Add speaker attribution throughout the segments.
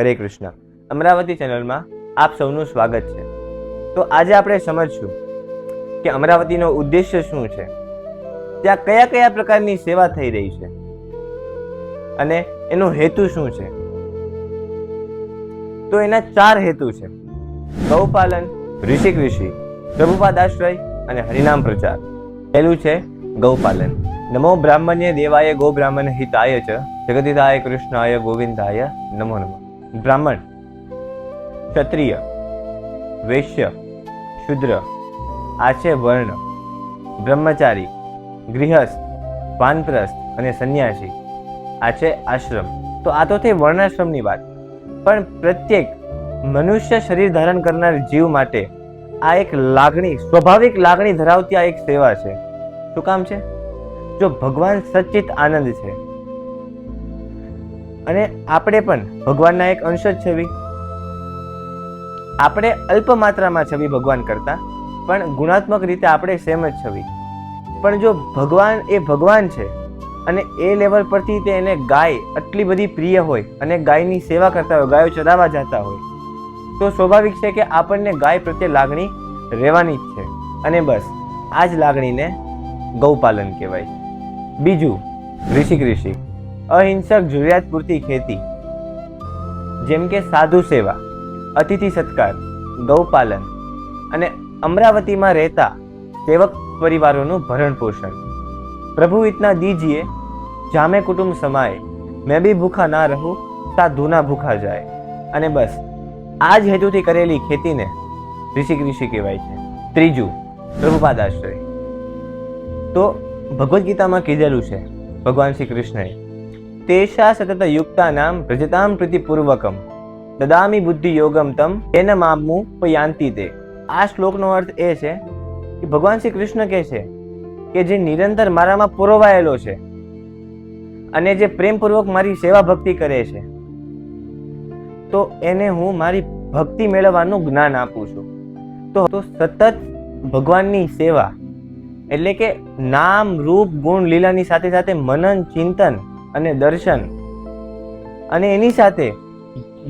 Speaker 1: હરે કૃષ્ણ. અમરાવતી ચેનલમાં આપ સૌનું સ્વાગત છે. તો આજે આપણે સમજશું કે અમરાવતીનો ઉદ્દેશ્ય શું છે. ત્યાં કયા કયા પ્રકારની સેવા થઈ રહી છે. અને એનો હેતુ શું છે. તો એના ચાર હેતુ છે. ગૌપાલન, ઋષિક ઋષિ, પ્રભુપાદ આશ્રય અને હરિનામ પ્રચાર. પહેલું છે ગૌપાલન. નમો બ્રાહ્મણ્ય દેવાય ગો બ્રાહ્મણ હિતાય ચ. જગદિતાય કૃષ્ણાય ગોવિંદાય નમો નમઃ. બ્રાહ્મણ, ક્ષત્રિય, વૈશ્ય, શુદ્ર આ છે વર્ણ, બ્રહ્મચારી, ગૃહસ્થ, વાનપ્રસ્થ અને સંન્યાસી આ છે આશ્રમ. તો આ તો થઈ વર્ણાશ્રમની વાત. પણ પ્રત્યેક મનુષ્ય શરીર ધારણ કરનાર જીવ માટે આ એક લાગણી, સ્વાભાવિક લાગણી ધરાવતી આ એક સેવા છે. શું કામ છે? જો ભગવાન સચ્ચિત આનંદ છે અને આપણે પણ ભગવાનના એક અંશ જ છવી. આપણે અલ્પ માત્રામાં છવી ભગવાન કરતા, પણ ગુણાત્મક રીતે આપણે સેમ જ છવી. પણ જો ભગવાન એ ભગવાન છે, અને એ લેવલ પરથી તે એને ગાય આટલી બધી પ્રિય હોય, અને ગાયની સેવા કરતા હોય, ગાયો ચરાવવા જતા હોય, તો સ્વાભાવિક છે કે આપણને ગાય પ્રત્યે લાગણી રહેવાની જ છે. અને બસ, આ જ લાગણીને ગૌપાલન કહેવાય. બીજું, ઋષિક ઋષિ. અહિંસક જરૂરિયાત પૂરતી ખેતી, જેમ કે સાધુ સેવા, અતિથિ સત્કાર ગૌપાલન અને અમરાવતીમાં રહેતા સેવક પરિવારોનું ભરણ પોષણ. પ્રભુ ઇતના દીજીએ, જામે કુટુંબ સમાય, મેં બી ભૂખા ના રહું સાધુ ના ભૂખા જાય. અને બસ, આ જ હેતુથી કરેલી ખેતીને ઋષિક ઋષિ કહેવાય છે. ત્રીજું, પ્રભુપાદ આશ્રય. તો ભગવદ્ ગીતામાં કીધેલું છે, ભગવાન શ્રી કૃષ્ણએ તેષા સતત યુક્તાનામ પ્રજતામ પ્રીતિપૂર્વકમ દદામી બુદ્ધિ યોગમ તમ એન મામુ પયાંતિ તે આ શ્લોકનો અર્થ એ છે કે ભગવાન શ્રી કૃષ્ણ કહે છે કે જે નિરંતર મારામાં પુરવાયેલો છે અને જે પ્રેમપૂર્વક મારી સેવા ભક્તિ કરે છે, તો એને હું મારી ભક્તિ મેળવવાનું જ્ઞાન આપું છું. તો સતત ભગવાનની સેવા, એટલે કે નામ, રૂપ, ગુણ, લીલાની સાથે સાથે મનન, ચિંતન અને દર્શન. અને એની સાથે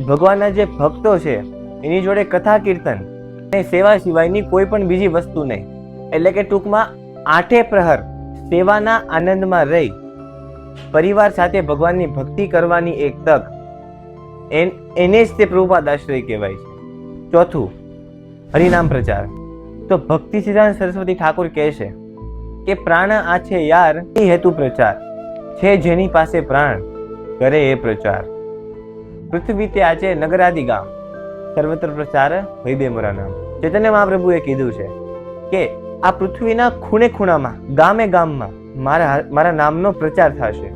Speaker 1: ભગવાનના જે ભક્તો છે, એની જોડે કથા કીર્તન અને સેવા સિવાયની કોઈ પણ બીજી વસ્તુ નહીં. એટલે કે ટૂંકમાં આઠે પ્રહર સેવાના આનંદમાં રહી, પરિવાર સાથે ભગવાનની ભક્તિ કરવાની એક તક, એન- જ તે પ્રભુપાદ આશ્રય કહેવાય છે. ચોથું, હરિનામ પ્રચાર. તો ભક્તિ સિદ્ધાંત સરસ્વતી ઠાકુર કહે છે કે પ્રાણ આ છે યાર, એ હેતુ પ્રચાર. છે જેની પાસે પ્રાણ? કરે એ પ્રચાર. પૃથ્વી તે આજે નગરાદિ ગામ. સર્વત્ર પ્રચાર વૈદે મોરા નામ. ચૈતન્ય મહાપ્રભુએ કીધું છે કે આ પૃથ્વીના ખૂણે ખૂણામાં, ગામે ગામમાં મારા મારા નામનો પ્રચાર થશે.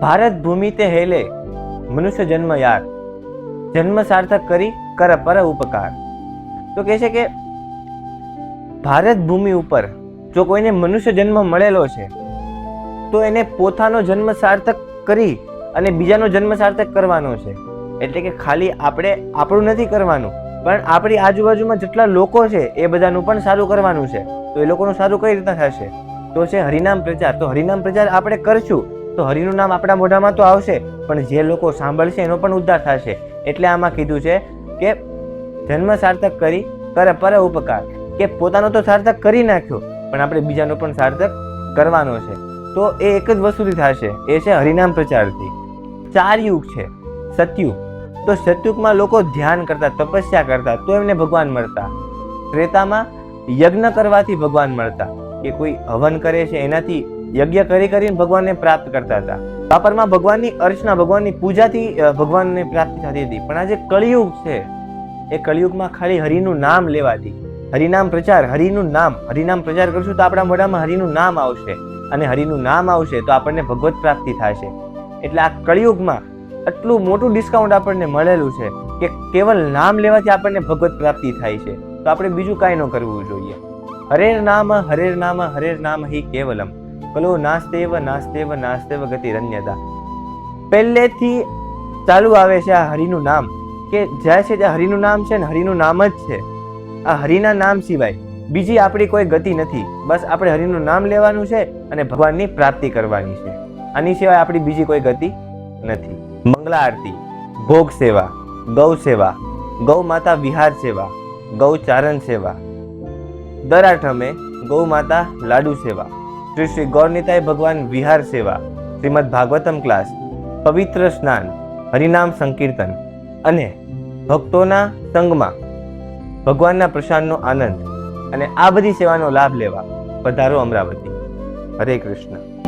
Speaker 1: ભારત ભૂમિ તે હેલે, મનુષ્ય જન્મ યાર. જન્મ સાર્થક કરી, કર પર ઉપકાર. તો કહે છે કે ભારત ભૂમિ ઉપર જો કોઈને મનુષ્ય જન્મ મળેલો છે તો એને પોતાનો જન્મ સાર્થક કરી અને બીજાનો જન્મ સાર્થક કરવાનો છે. એટલે કે ખાલી આપણે આપણું નથી કરવાનું, પણ આપણી આજુબાજુમાં જેટલા લોકો છે, એ બધાનું પણ સારું કરવાનું છે. તો એ લોકોનું સારું કઈ રીતના થશે? તો છે હરિનામ પ્રચાર. તો હરિનામ પ્રચાર આપણે કરશું. તો હરિનું નામ આપણા મોઢામાં તો આવશે, પણ જે લોકો સાંભળશે એનો પણ ઉદ્ધાર થશે. એટલે આમાં કીધું છે કે જન્મ સાર્થક કરી, કરે પર ઉપકાર. કે પોતાનો તો સાર્થક કરી નાખ્યો, પણ આપણે બીજાનો પણ સાર્થક કરવાનો છે. તો એ એક જ વસ્તુથી થશે. એ છે હરિનામ પ્રચારથી. ચાર યુગ છે. સતયુગ. તો સતયુગમાં લોકો ધ્યાન કરતા, તપસ્યા કરતા, તો એમને ભગવાન મળતા. ત્રેતામાં યજ્ઞ કરવાથી ભગવાન મળતા. કે કોઈ હવન કરે છે એનાથી યજ્ઞ કરી કરીને ભગવાનને પ્રાપ્ત કરતા હતા. પાપરમાં ભગવાનની અર્ચના, ભગવાનની પૂજાથી ભગવાનને પ્રાપ્તિ થતી હતી. પણ આ જે કળિયુગ છે. એ કળિયુગમાં ખાલી હરિનું નામ લેવાથી. હરિનામ પ્રચાર, હરિનું નામ. હરિનામ પ્રચાર કરશું તો આપણા મોઢામાં હરિનું નામ આવશે. અને હરિનું નામ આવશે તો આપણને ભગવત પ્રાપ્તિ થશે. એટલે આ કળિયુગમાં આટલું મોટું ડિસ્કાઉન્ટ આપણને મળેલું છે કે કેવલ નામ લેવાથી આપણને ભગવત પ્રાપ્તિ થાય છે. તો આપણે બીજું કાંઈ ન કરવું જોઈએ. હરેર નામ હરેર નામ હરેર નામ હિ કેવલમ. કલો નાસ્તેવ નાસ્તેવ નાસ્તેવ ગતિ રન્યતા પહેલેથી ચાલુ આવે છે આ હરિનું નામ. કે જ્યાં છે ત્યાં હરિનું નામ છે ને હરિનું નામ જ છે. આ હરિના નામ સિવાય બીજી આપણી કોઈ ગતિ નથી. બસ આપણે હરિનું નામ લેવાનું છે અને ભગવાનની પ્રાપ્તિ કરવાની છે. આની સિવાય આપણી બીજી કોઈ ગતિ નથી. મંગલા આરતી, ભોગ સેવા, ગૌ સેવા, ગૌ માતા વિહાર સેવા, ગૌ ચારણ સેવા. દર આઠમે ગૌ માતા લાડુ સેવા. શ્રી શ્રી ગૌરનીતાય ભગવાન વિહાર સેવા. શ્રીમદ ભાગવતમ ક્લાસ, પવિત્ર સ્નાન, હરિનામ સંકીર્તન અને ભક્તોના સંગમાં ભગવાનના પ્રસાદનો આનંદ. અને આ બધી સેવાનો લાભ લેવા પધારો અમરાવતી. હરે કૃષ્ણ.